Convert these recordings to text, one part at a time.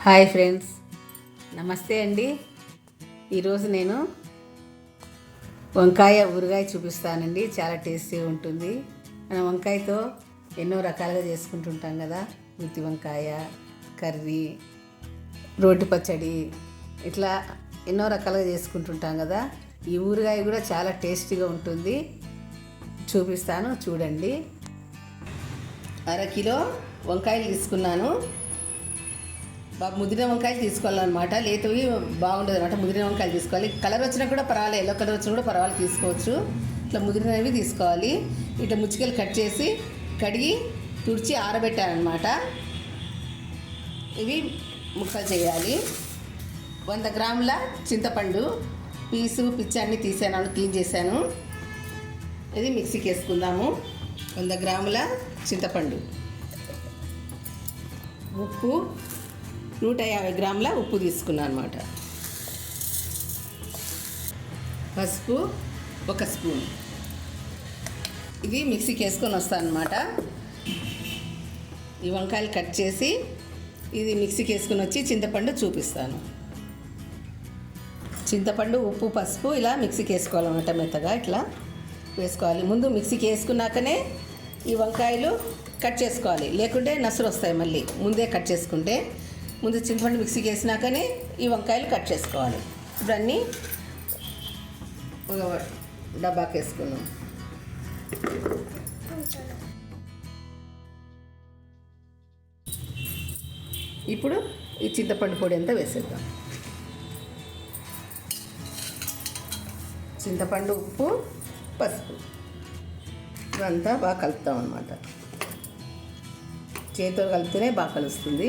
Hi friends. నమస్తే అండి. ఈరోజు నేను వంకాయ ఊరగాయ చూపిస్తానండి. చాలా టేస్టీగా ఉంటుంది. మనం వంకాయతో ఎన్నో రకాలుగా చేసుకుంటుంటాం కదా. గుత్తి వంకాయ కర్రీ రోటి పచ్చడి ఇట్లా ఎన్నో రకాలుగా చేసుకుంటుంటాం కదా. ఈ ఊరగాయ కూడా చాలా టేస్టీగా ఉంటుంది. చూపిస్తాను చూడండి. అర కిలో వంకాయలు తీసుకున్నాను. బాబు ముదిరిన వంకాయలు తీసుకోవాలన్నమాట. లేతవి బాగుండదు అనమాట ముదిరిన వంకాయలు తీసుకోవాలి. కలర్ వచ్చినా కూడా పర్వాలేదు. ఎల్లో కలర్ వచ్చినా కూడా పర్వాలేదు. తీసుకోవచ్చు. ఇట్లా ముదిరినవి తీసుకోవాలి. ఇట్లా ముచ్చికలు కట్ చేసి కడిగి తుడిచి ఆరబెట్టానమాట ఇవి ముక్కలు చేయాలి. వంద గ్రాముల చింతపండు పీసు పిచ్చి అన్నీ తీసాను. క్లీన్ చేశాను. ఇది మిక్సీకి వేసుకుందాము. వంద గ్రాముల చింతపండు. ఉప్పు నూట యాభై గ్రాముల ఉప్పు తీసుకున్నాను అనమాట పసుపు ఒక స్పూన్. ఇది మిక్సీకి వేసుకొని వస్తాను అనమాట ఈ వంకాయలు కట్ చేసి ఇది మిక్సీకి వేసుకొని వచ్చి చింతపండు చూపిస్తాను. చింతపండు ఉప్పు పసుపు ఇలా మిక్సీకి వేసుకోవాలన్నమాట మెత్తగా ఇట్లా వేసుకోవాలి. ముందు మిక్సీకి వేసుకున్నాకనే ఈ వంకాయలు కట్ చేసుకోవాలి. లేకుంటే నసురు వస్తాయి మళ్ళీ. ముందే కట్ చేసుకుంటే ముందు చింతపండు మిక్సీకి వేసినాకనే ఈ వంకాయలు కట్ చేసుకోవాలి. ఇప్పుడు అన్నీ ఒక డబ్బాకి వేసుకున్నాం ఇప్పుడు ఈ చింతపండు పొడి అంతా వేసేద్దాం. చింతపండు ఉప్పు పసుపు. ఇదంతా బాగా కలుపుతాం అనమాట చేతితో కలిపితేనే బాగా కలుస్తుంది.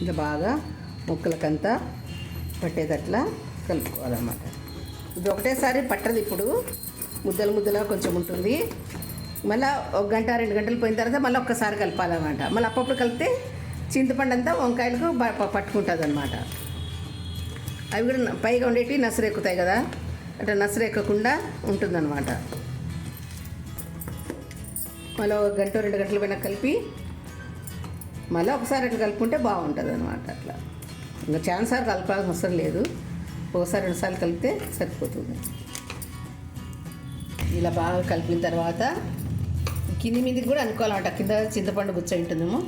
ఇంకా బాగా ముక్కలకంతా పట్టేటట్లా కలుపుకోవాలన్నమాట. ఇది ఒకటేసారి పట్టదు ఇప్పుడు. ముద్దలు ముద్దలుగా కొంచెం ఉంటుంది. మళ్ళీ ఒక గంట రెండు గంటలు పోయిన తర్వాత మళ్ళీ ఒక్కసారి కలపాలన్నమాట. మళ్ళీ అప్పుడప్పుడు కలిపితే చింతపండు అంతా వంకాయలకు పట్టుకుంటుంది అనమాట అవి కూడా పైగా ఉండేవి నసరెక్కుతాయి కదా. అట్లా నసరెక్కకుండా ఉంటుందన్నమాట. మళ్ళీ ఒక గంట రెండు గంటల పైన కలిపి మళ్ళీ ఒకసారి అట్లా కలుపుకుంటే బాగుంటుంది అనమాట అట్లా. ఇంకా ఛాన్స్ సార్ కలపాల్సిన అవసరం లేదు. ఒకసారి రెండుసార్లు కలిపితే సరిపోతుంది. ఇలా బాగా కలిపిన తర్వాత కింది మీదకి కూడా అనుకోవాలన్నమాట. కింద చింతపండు గుచ్చ ఉంటుందేమో.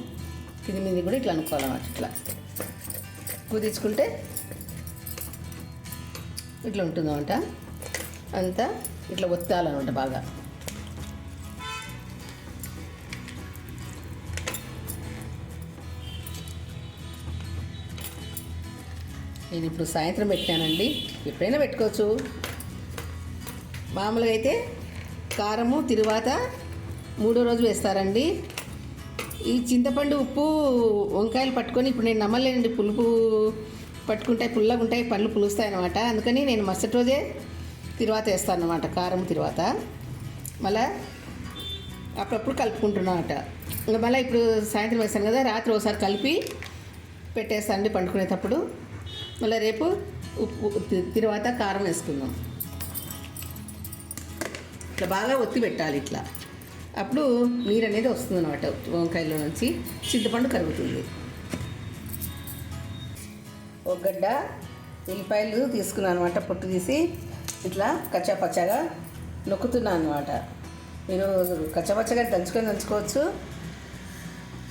కింది మీదకి కూడా ఇట్లా అనుకోవాలన్నమాట ఇట్లా. కుదించుకుంటే ఇట్లా ఉంటుందన్నమాట. అంతా ఇట్లా ఒత్తాలన్నమాట బాగా. నేను ఇప్పుడు సాయంత్రం పెట్టానండి. ఎప్పుడైనా పెట్టుకోవచ్చు. మామూలుగా అయితే కారము తిరువాత మూడో రోజు వేస్తారండి. ఈ చింతపండు ఉప్పు వంకాయలు పట్టుకొని ఇప్పుడు నేను నమ్మలేనండి. పులుపు పట్టుకుంటాయి పుల్లగా ఉంటాయి పళ్ళు పులుస్తాయి అనమాట అందుకని నేను మరుసటి రోజే తిరువాత వేస్తాను అనమాట కారం తిరువాత. మళ్ళా అప్పుడప్పుడు కలుపుకుంటున్నానట. ఇంకా మళ్ళీ ఇప్పుడు సాయంత్రం వేస్తాను కదా రాత్రి ఒకసారి కలిపి పెట్టేస్తానండి పండుకునేటప్పుడు. మళ్ళీ రేపు ఉప్పు తర్వాత కారం వేసుకుందాం. ఇట్లా బాగా ఒత్తి పెట్టాలి ఇట్లా. అప్పుడు నీరు అనేది వస్తుంది అనమాట వంకాయలో నుంచి. చింతపండు కరుగుతుంది. ఒక గడ్డ ఉల్లిపాయలు తీసుకున్నాను అనమాట పొట్టు తీసి. ఇట్లా కచ్చా పచ్చగా నొక్కుతున్నాను అనమాట మీరు కచ్చా పచ్చగా దంచుకొని దంచుకోవచ్చు.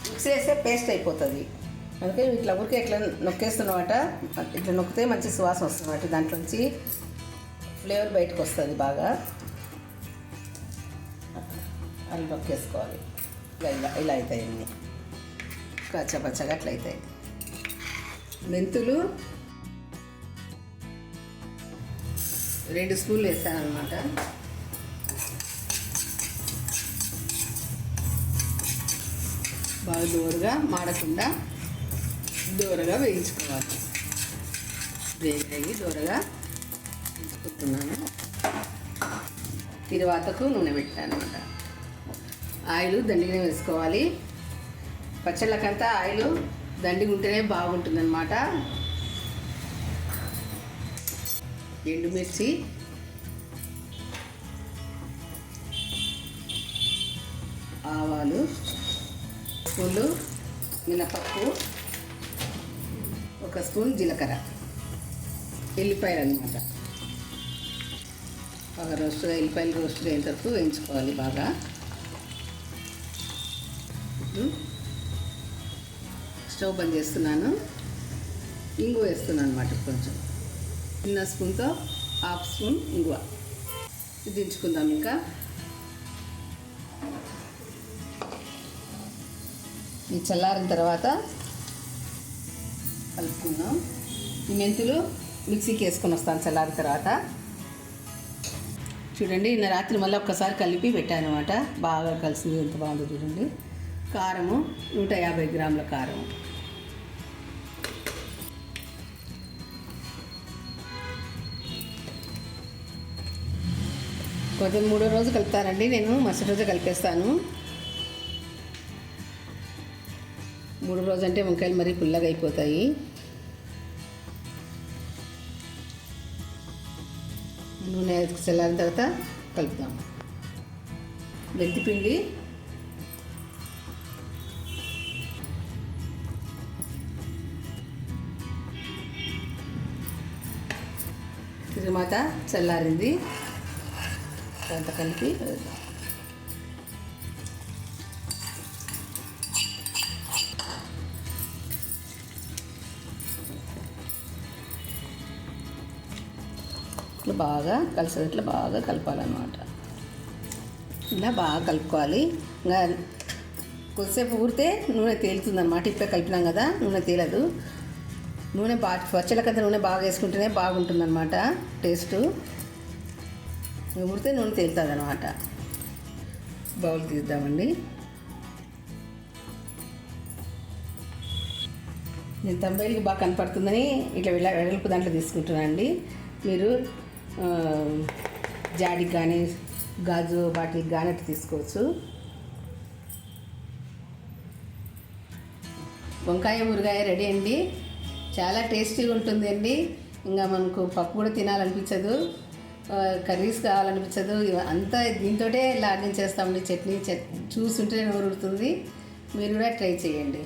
మిక్స్ చేస్తే పేస్ట్ అయిపోతుంది. అందుకే ఇట్లా ఊరికే ఇట్లా నొక్కేస్తున్నమాట ఇట్లా నొక్కితే మంచి సువాసన వస్తుందన్నమాట. దాంట్లోంచి ఫ్లేవర్ బయటకు వస్తుంది బాగా. అలా నొక్కేసుకోవాలి. ఇలా ఇలా ఇలా అవుతాయి అన్నీ. కచ్చా పచ్చగా అట్లా అవుతాయి మెంతులు రెండు స్పూన్లు వేసాను అనమాట బాగా దూరుగా మాడకుండా దూరగా వేయించుకోవాలి. వేగి దూరగా వేయించుకుంటున్నాను. తిరువాతకు నూనె పెట్టాను అనమాట ఆయిల్ దండిగానే వేసుకోవాలి. పచ్చళ్ళకంతా ఆయిల్ దండిగా ఉంటేనే బాగుంటుందన్నమాట. ఎండుమిర్చి. ఆవాలు. పులు మినపప్పు. ఒక స్పూన్ జీలకర్ర. ఎల్లిపాయలు అనమాట బాగా రోస్ట్గా ఎల్లిపాయలు రోస్ట్ అయిన వరకు వేయించుకోవాలి బాగా. స్టవ్ బంద్ చేస్తున్నాను. ఇంగువ వేస్తున్నాను అనమాట కొంచెం. చిన్న స్పూన్తో హాఫ్ స్పూన్ ఇంగువ. దించుకుందాం ఇంకా. ఈ చల్లారిన తర్వాత కలుపుకుందాం. ఈ మెంతులు మిక్సీకి వేసుకొని వస్తాను చల్లారిన తర్వాత. చూడండి నిన్న రాత్రి మళ్ళీ ఒక్కసారి కలిపి పెట్టాను అనమాట బాగా కలిసింది ఎంత బాగుందో చూడండి. కారము నూట యాభై గ్రాముల కారం. కొంచెం మూడో రోజు కలుపుతానండి నేను మరుసటి రోజు కలిపేస్తాను. మూడు రోజు అంటే వంకాయలు మరీ పుల్లగా అయిపోతాయి. నూనె చల్లారిన తర్వాత కలుపుదాం. మెంతిపిండి తిరుమాత చల్లారింది. అంత కలిపి ఇట్లా బాగా కలిసేటట్లు బాగా కలపాలన్నమాట. ఇలా బాగా కలుపుకోవాలి. ఇంకా కొద్దిసేపు ఊరితే నూనె తేలుతుందన్నమాట. ఇప్పే ఇప్పుడే కలిపినాం కదా నూనె తేలదు. నూనె బాగా పచ్చళ్ళకంతా నూనె బాగా వేసుకుంటేనే బాగుంటుందన్నమాట టేస్ట్. ఊరితే నూనె తేలుతుంది అనమాట బౌల్ తీద్దామండి. నేను తొంభైలకి బాగా కనపడుతుందని ఇట్లా వెళ్ళ వెడల్పు దాంట్లో తీసుకుంటున్నాను అండి. మీరు జాడికి కానీ గాజు బాటిల్ కానీ అట్లా తీసుకోవచ్చు. వంకాయ ఊరగాయ రెడీ అండి. చాలా టేస్టీగా ఉంటుందండి. ఇంకా మనకు పప్పు కూడా తినాలనిపించదు. కర్రీస్ కావాలనిపించదు. ఇవ- అంతా దీంతోటే లాగించేస్తామండి చట్నీ చట్ చూస్తుంటే నోరుడుతుంది మీరు కూడా ట్రై చేయండి.